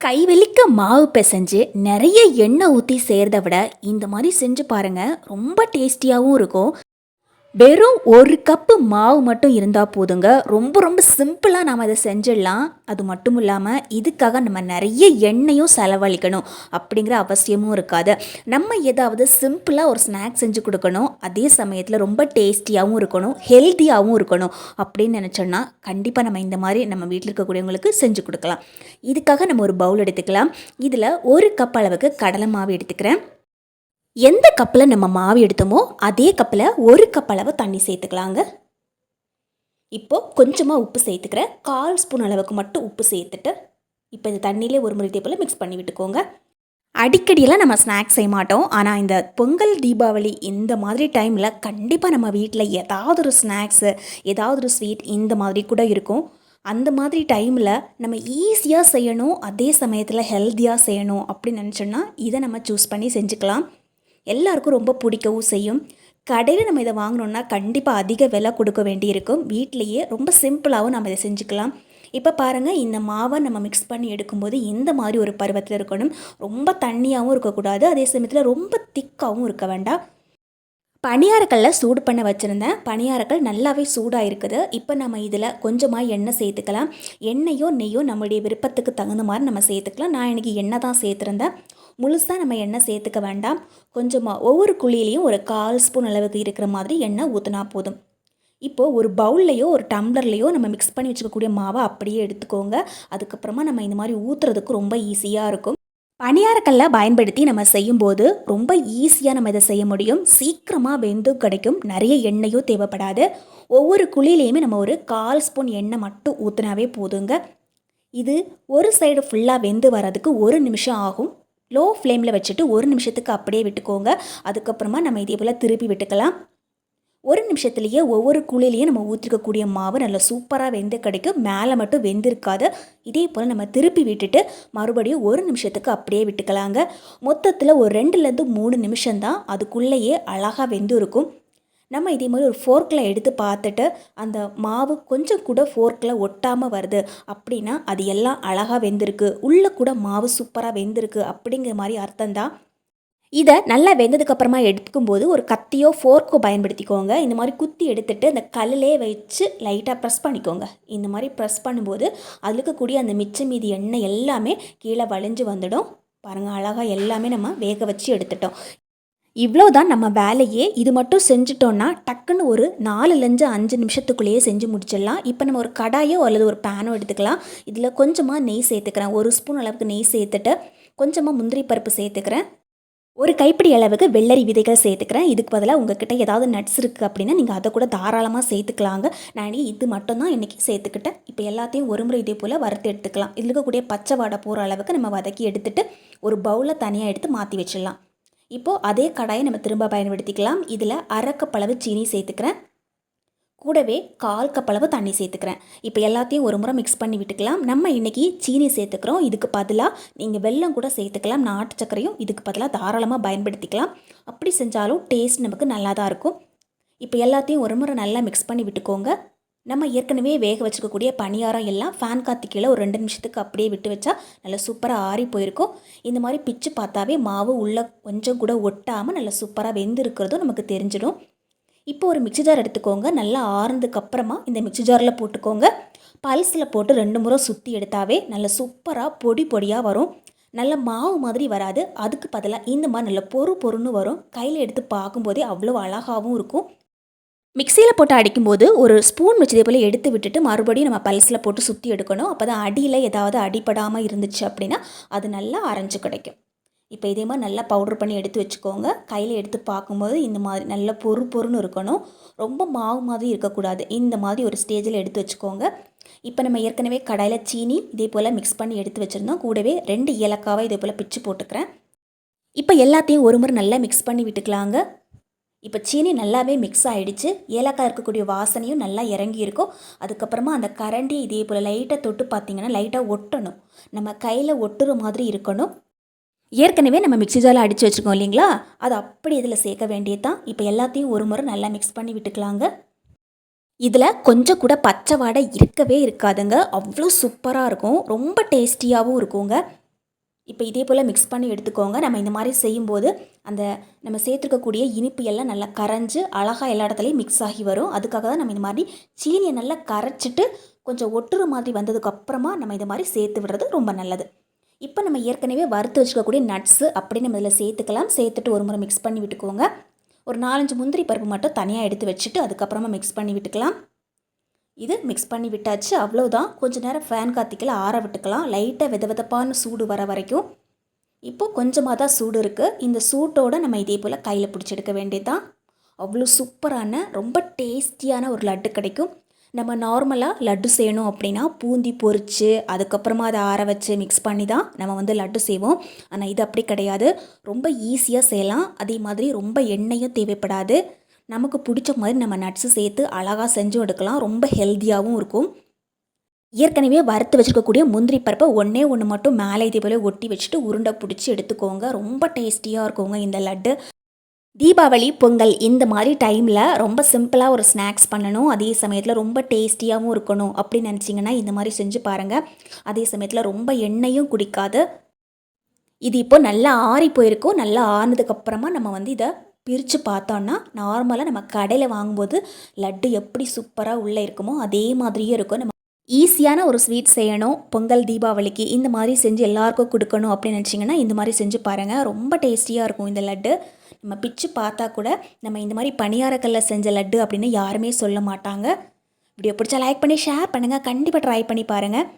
கைவெளிக்க மாவு பிசைஞ்சு நிறைய எண்ணெய் ஊற்றி செய்கிறத விட இந்த மாதிரி செஞ்சு பாருங்க ரொம்ப டேஸ்டியாகவும் இருக்கும். வெறும் ஒரு கப்பு மாவு மட்டும் இருந்தால் போதுங்க. ரொம்ப ரொம்ப சிம்பிளாக நாம் அதை செஞ்சிடலாம். அது மட்டும் இல்லாமல் இதுக்காக நம்ம நிறைய எண்ணெயும் செலவழிக்கணும் அப்படிங்கிற அவசியமும் இருக்காது. நம்ம ஏதாவது சிம்பிளாக ஒரு ஸ்நாக்ஸ் செஞ்சு கொடுக்கணும். அதே சமயத்தில் ரொம்ப டேஸ்டியாகவும் இருக்கணும் ஹெல்த்தியாகவும் இருக்கணும் அப்படின்னு நினச்சோன்னா கண்டிப்பாக நம்ம இந்த மாதிரி நம்ம வீட்டில் இருக்கக்கூடியவங்களுக்கு செஞ்சு கொடுக்கலாம். இதுக்காக நம்ம ஒரு பவுல் எடுத்துக்கலாம். இதில் ஒரு கப் அளவுக்கு கடலை மாவு எடுத்துக்கிறேன். எந்த கப்பில் நம்ம மாவு எடுத்தோமோ அதே கப்பில் ஒரு கப் அளவு தண்ணி சேர்த்துக்கலாங்க. இப்போ கொஞ்சமாக உப்பு சேர்த்துக்கிறேன். கால் ஸ்பூன் அளவுக்கு மட்டும் உப்பு சேர்த்துட்டு இப்போ இந்த தண்ணியிலே ஒரு முறை போல் மிக்ஸ் பண்ணி விட்டுக்கோங்க. அடிக்கடியெல்லாம் நம்ம ஸ்நாக்ஸ் செய்ய மாட்டோம். ஆனால் இந்த பொங்கல் தீபாவளி இந்த மாதிரி டைமில் கண்டிப்பாக நம்ம வீட்டில் ஏதாவது ஒரு ஸ்நாக்ஸு ஏதாவது ஒரு ஸ்வீட் இந்த மாதிரி கூட இருக்கும். அந்த மாதிரி டைமில் நம்ம ஈஸியாக செய்யணும். அதே சமயத்தில் ஹெல்த்தியாக செய்யணும் அப்படின்னு நினச்சோன்னா இதை நம்ம சூஸ் பண்ணி செஞ்சுக்கலாம். எல்லாருக்கும் ரொம்ப பிடிக்கவும் செய்யும். கடையில் நம்ம இதை வாங்கினோன்னா கண்டிப்பாக அதிக விலை கொடுக்க வேண்டியிருக்கும். வீட்டிலையே ரொம்ப சிம்பிளாகவும் நம்ம இதை செஞ்சுக்கலாம். இப்போ பாருங்கள் இந்த மாவை நம்ம மிக்ஸ் பண்ணி எடுக்கும்போது இந்த மாதிரி ஒரு பருவத்தில் இருக்கணும்? ரொம்ப தண்ணியாகவும் இருக்கக்கூடாது. அதே சமயத்தில் ரொம்ப திக்காகவும் இருக்க வேண்டாம். பணியாரக்கல்ல சூடு பண்ண வச்சுருந்தேன். பணியாரக்கல் நல்லாவே சூடாக இருக்குது இப்போ நம்ம இதில் கொஞ்சமாக எண்ணெய் சேர்த்துக்கலாம். எண்ணெயோ நெய்யோ நம்மளுடைய விருப்பத்துக்கு தகுந்த மாதிரி நம்ம சேர்த்துக்கலாம். நான் இன்றைக்கி எண்ணெய் தான் சேர்த்துருந்தேன். முழுசாக நம்ம எண்ணெய் சேர்த்துக்க வேண்டாம். கொஞ்சமாக ஒவ்வொரு குழியிலையும் ஒரு கால் ஸ்பூன் அளவுக்கு இருக்கிற மாதிரி எண்ணெய் ஊற்றினா போதும். இப்போது ஒரு பவுல்லையோ ஒரு டம்ளர்லையோ நம்ம மிக்ஸ் பண்ணி வச்சுக்கக்கூடிய மாவை அப்படியே எடுத்துக்கோங்க. அதுக்கப்புறமா நம்ம இந்த மாதிரி ஊற்றுறதுக்கு ரொம்ப ஈஸியாக இருக்கும். பணியாரக்கல்ல பயன்படுத்தி நம்ம செய்யும்போது ரொம்ப ஈஸியாக நம்ம இதை செய்ய முடியும். சீக்கிரமாக வெந்து கிடைக்கும். நிறைய எண்ணெயும் தேவைப்படாது. ஒவ்வொரு குழியிலையுமே நம்ம ஒரு கால் ஸ்பூன் எண்ணெய் மட்டும் ஊற்றினாவே போதுங்க. இது ஒரு சைடு ஃபுல்லாக வெந்து வர்றதுக்கு ஒரு நிமிஷம் ஆகும். லோ ஃப்ளேமில் வச்சுட்டு ஒரு நிமிஷத்துக்கு அப்படியே விட்டுக்கோங்க. அதுக்கப்புறமா நம்ம இதே போல் திருப்பி விட்டுக்கலாம். ஒரு நிமிஷத்துலேயே ஒவ்வொரு குழிலையும் நம்ம ஊற்றிக்கக்கூடிய மாவு நல்லா சூப்பராக வெந்து கிடைக்கும். மேலே மட்டும் வெந்திருக்காது. இதே போல் நம்ம திருப்பி விட்டுட்டு மறுபடியும் ஒரு நிமிஷத்துக்கு அப்படியே விட்டுக்கலாங்க. மொத்தத்தில் ஒரு ரெண்டுலேருந்து மூணு நிமிஷம்தான் அதுக்குள்ளேயே அழகாக வெந்து இருக்கும் நம்ம இதே மாதிரி ஒரு ஃபோர்க்கில் எடுத்து பார்த்துட்டு அந்த மாவு கொஞ்சம் கூட ஃபோர்க்கில் ஒட்டாமல் வருது அப்படின்னா அது எல்லாம் அழகாக வெந்திருக்கு. உள்ளே கூட மாவு சூப்பராக வெந்திருக்கு அப்படிங்கிற மாதிரி அர்த்தம் தான் இதை நல்லா வெந்ததுக்கப்புறமா எடுக்கும்போது ஒரு கத்தியோ ஃபோர்க்கோ பயன்படுத்திக்கோங்க. இந்த மாதிரி குத்தி எடுத்துட்டு அந்த கல்லிலே வச்சு லைட்டாக ப்ரெஸ் பண்ணிக்கோங்க. இந்த மாதிரி ப்ரெஸ் பண்ணும்போது அதில் இருக்கக்கூடிய அந்த மிச்ச மீதி எண்ணெய் எல்லாமே கீழே வளைஞ்சு வந்துடும். பாருங்கள் அழகாக எல்லாமே நம்ம வேக வச்சு எடுத்துட்டோம். இவ்வளோ தான் நம்ம வேலையே. இது மட்டும் செஞ்சுட்டோன்னா டக்குன்னு ஒரு நாலுலேருந்து அஞ்சு நிமிஷத்துக்குள்ளேயே செஞ்சு முடிச்சிடலாம். இப்போ நம்ம ஒரு கடாயோ அல்லது ஒரு பேனோ எடுத்துக்கலாம். இதில் கொஞ்சமாக நெய் சேர்த்துக்கிறேன். ஒரு ஸ்பூன் அளவுக்கு நெய் சேர்த்துட்டு கொஞ்சமாக முந்திரி பருப்பு சேர்த்துக்கிறேன். ஒரு கைப்பிடி அளவுக்கு வெள்ளரி விதைகள் சேர்த்துக்கிறேன். இதுக்கு பதிலாக உங்ககிட்ட ஏதாவது நட்ஸ் இருக்குது அப்படின்னா நீங்கள் அதை கூட தாராளமாக சேர்த்துக்கலாங்க. நான் இது மட்டும்தான் இன்றைக்கி சேர்த்துக்கிட்டேன். இப்போ எல்லாத்தையும் ஒரு முறை இதே போல் வறுத்து எடுத்துக்கலாம். இதில் இருக்கக்கூடிய பச்சை வாடை போகிற அளவுக்கு நம்ம வதக்கி எடுத்துட்டு ஒரு பவுலில் தனியாக எடுத்து மாற்றி வச்சிடலாம். இப்போது அதே கடாயை நம்ம திரும்ப பயன்படுத்திக்கலாம். இதில் அரைக்கப்பளவு சீனி சேர்த்துக்கிறேன். கூடவே கால் கப்பளவு தண்ணி சேர்த்துக்கிறேன். இப்போ எல்லாத்தையும் ஒரு முறை மிக்ஸ் பண்ணி விட்டுக்கலாம். நம்ம இன்றைக்கி சீனி சேர்த்துக்கிறோம். இதுக்கு பதிலாக நீங்கள் வெல்லம் கூட சேர்த்துக்கலாம். நாட்டு சர்க்கரையும் இதுக்கு பதிலாக தாராளமாக பயன்படுத்திக்கலாம். அப்படி செஞ்சாலும் டேஸ்ட் நமக்கு நல்லா தான் இருக்கும். இப்போ எல்லாத்தையும் ஒரு முறை நல்லா மிக்ஸ் பண்ணி விட்டுக்கோங்க. நம்ம ஏற்கனவே வேக வச்சுக்கக்கூடிய பணியாரம் எல்லாம் ஃபேன் காற்று கீழே ஒரு ரெண்டு நிமிஷத்துக்கு அப்படியே விட்டு வச்சா நல்லா சூப்பராக ஆறி போயிருக்கும். இந்த மாதிரி பிச்சு பார்த்தாவே மாவு உள்ளே கொஞ்சம் கூட ஒட்டாமல் நல்லா சூப்பராக வெந்து இருக்கிறதும் நமக்கு தெரிஞ்சிடும். இப்போ ஒரு மிக்சி ஜார் எடுத்துக்கோங்க. நல்லா ஆறுனதுக்கு அப்புறமா இந்த மிக்சி ஜாரில் போட்டுக்கோங்க. பல்ஸில் போட்டு ரெண்டு முறை சுற்றி எடுத்தாவே நல்ல சூப்பராக பொடி பொடியாக வரும். நல்ல மாவு மாதிரி வராது. அதுக்கு பதிலாக இந்த மாதிரி நல்ல பொறு பொருன்னு வரும். கையில் எடுத்து பார்க்கும்போதே அவ்வளோ அழகாகவும் இருக்கும். மிக்சியில் போட்டு அடிக்கும்போது ஒரு ஸ்பூன் வச்சதே போல் எடுத்து விட்டுட்டு மறுபடியும் நம்ம பல்ஸில் போட்டு சுற்றி எடுக்கணும். அப்போ தான் அடியில் ஏதாவது அடிப்படாமல் இருந்துச்சு அப்படின்னா அது நல்லா அரைஞ்சு கிடைக்கும். இப்போ இதே மாதிரி நல்லா பவுட்ரு பண்ணி எடுத்து வச்சுக்கோங்க. கையில் எடுத்து பார்க்கும்போது இந்த மாதிரி நல்ல பொறு பொறுன்னு இருக்கணும். ரொம்ப மாவு மாதிரி இருக்கக்கூடாது. இந்த மாதிரி ஒரு ஸ்டேஜில் எடுத்து வச்சுக்கோங்க. இப்போ நம்ம ஏற்கனவே கடாயில் சீனி இதே போல் மிக்ஸ் பண்ணி எடுத்து வச்சுருந்தோம். கூடவே ரெண்டு ஏலக்காவை இதே போல் பிச்சு போட்டுக்கிறேன். இப்போ எல்லாத்தையும் ஒரு முறை நல்லா மிக்ஸ் பண்ணி விட்டுக்கலாங்க. இப்போ சீனி நல்லாவே மிக்ஸ் ஆகிடுச்சு ஏலக்காய் இருக்கக்கூடிய வாசனையும் நல்லா இறங்கி இருக்கும் அதுக்கப்புறமா அந்த கரண்டி இதே போல் லைட்டாக தொட்டு பார்த்தீங்கன்னா லைட்டாக ஒட்டணும். நம்ம கையில் ஒட்டுற மாதிரி இருக்கணும். ஏற்கனவே நம்ம மிக்சி ஜாரில் அடித்து வச்சுருக்கோம் இல்லைங்களா? அது அப்படி இதில் சேர்க்க வேண்டியது தான் இப்போ எல்லாத்தையும் ஒரு முறை நல்லா மிக்ஸ் பண்ணி விட்டுக்கலாங்க. இதில் கொஞ்சம் கூட பச்சை வாடை இருக்கவே இருக்காதுங்க. அவ்வளோ சூப்பராக இருக்கும். ரொம்ப டேஸ்டியாகவும் இருக்குங்க. இப்போ இதே போல் மிக்ஸ் பண்ணி எடுத்துக்கோங்க. நம்ம இந்த மாதிரி செய்யும்போது அந்த நம்ம சேர்த்துருக்கக்கூடிய இனிப்பு எல்லாம் நல்லா கரைஞ்சு அழகாக எல்லா இடத்துலையும் மிக்ஸ் ஆகி வரும். அதுக்காக தான் நம்ம இந்த மாதிரி சீனியை நல்லா கரைச்சிட்டு கொஞ்சம் ஒட்டுற மாதிரி வந்ததுக்கு அப்புறமா நம்ம இந்த மாதிரி சேர்த்து விடுறது ரொம்ப நல்லது. இப்போ நம்ம ஏற்கனவே வறுத்து வச்சுக்கக்கூடிய நட்ஸு அப்படின்னு நம்ம இதில் சேர்த்துக்கலாம். சேர்த்துட்டு ஒரு முறை மிக்ஸ் பண்ணி விட்டுக்கோங்க. ஒரு நாலஞ்சு முந்திரி பருப்பு மட்டும் தனியாக எடுத்து வச்சுட்டு அதுக்கப்புறமா மிக்ஸ் பண்ணி விட்டுக்கலாம். இது மிக்ஸ் பண்ணி விட்டாச்சு. அவ்வளோதான் கொஞ்ச நேரம் ஃபேன் காத்திக்கல ஆற விட்டுக்கலாம். லைட்டாக வித விதப்பான சூடு வர வரைக்கும். இப்போது கொஞ்சமாக தான் சூடு இருக்குது இந்த சூட்டோடு நம்ம இதே போல் கையில் பிடிச்சி எடுக்க வேண்டியதுதான். அவ்வளோ சூப்பரான ரொம்ப டேஸ்டியான ஒரு லட்டு கிடைக்கும். நம்ம நார்மலாக லட்டு செய்யணும் அப்படின்னா பூந்தி பொறிச்சு அதுக்கப்புறமா அதை ஆற வச்சு மிக்ஸ் பண்ணி தான் நம்ம வந்து லட்டு செய்வோம். ஆனால் இது அப்படி கிடையாது. ரொம்ப ஈஸியாக செய்யலாம். அதே மாதிரி ரொம்ப எண்ணெயும் தேவைப்படாது. நமக்கு பிடிச்ச மாதிரி நம்ம நட்ஸு சேர்த்து அழகாக செஞ்சும் எடுக்கலாம். ரொம்ப ஹெல்த்தியாகவும் இருக்கும். ஏற்கனவே வறுத்து வச்சுருக்கக்கூடிய முந்திரி பருப்பை ஒன்றே ஒன்று மட்டும் மேலே இதே போல ஒட்டி வச்சுட்டு உருண்டை பிடிச்சி எடுத்துக்கோங்க. ரொம்ப டேஸ்டியாக இருக்குங்க இந்த லட்டு. தீபாவளி பொங்கல் இந்த மாதிரி டைமில் ரொம்ப சிம்பிளாக ஒரு ஸ்நாக்ஸ் பண்ணணும். அதே சமயத்தில் ரொம்ப டேஸ்டியாகவும் இருக்கணும். அப்படின்னு நினச்சிங்கன்னா இந்த மாதிரி செஞ்சு பாருங்கள் அதே சமயத்தில் ரொம்ப எண்ணெயும் குடிக்காது. இது இப்போ நல்லா ஆறி போயிருக்கும். நல்லா ஆறுனதுக்கப்புறமா நம்ம வந்து இதை பிரித்து பார்த்தோன்னா நார்மலாக நம்ம கடையில் வாங்கும்போது லட்டு எப்படி சூப்பராக உள்ளே இருக்குமோ அதே மாதிரியே இருக்கும். நம்ம ஈஸியான ஒரு ஸ்வீட் செய்யணும் பொங்கல் தீபாவளிக்கு இந்த மாதிரி செஞ்சு எல்லாருக்கும் கொடுக்கணும் அப்படின்னு நினச்சிங்கன்னா இந்த மாதிரி செஞ்சு பாருங்கள் ரொம்ப டேஸ்டியாக இருக்கும் இந்த லட்டு. நம்ம பிச்சு பார்த்தா கூட நம்ம இந்த மாதிரி பணியாரக்கல்ல செஞ்ச லட்டு அப்படின்னு யாருமே சொல்ல மாட்டாங்க. வீடியோ பிடிச்சா லைக் பண்ணி ஷேர் பண்ணுங்கள் கண்டிப்பாக ட்ரை பண்ணி பாருங்கள்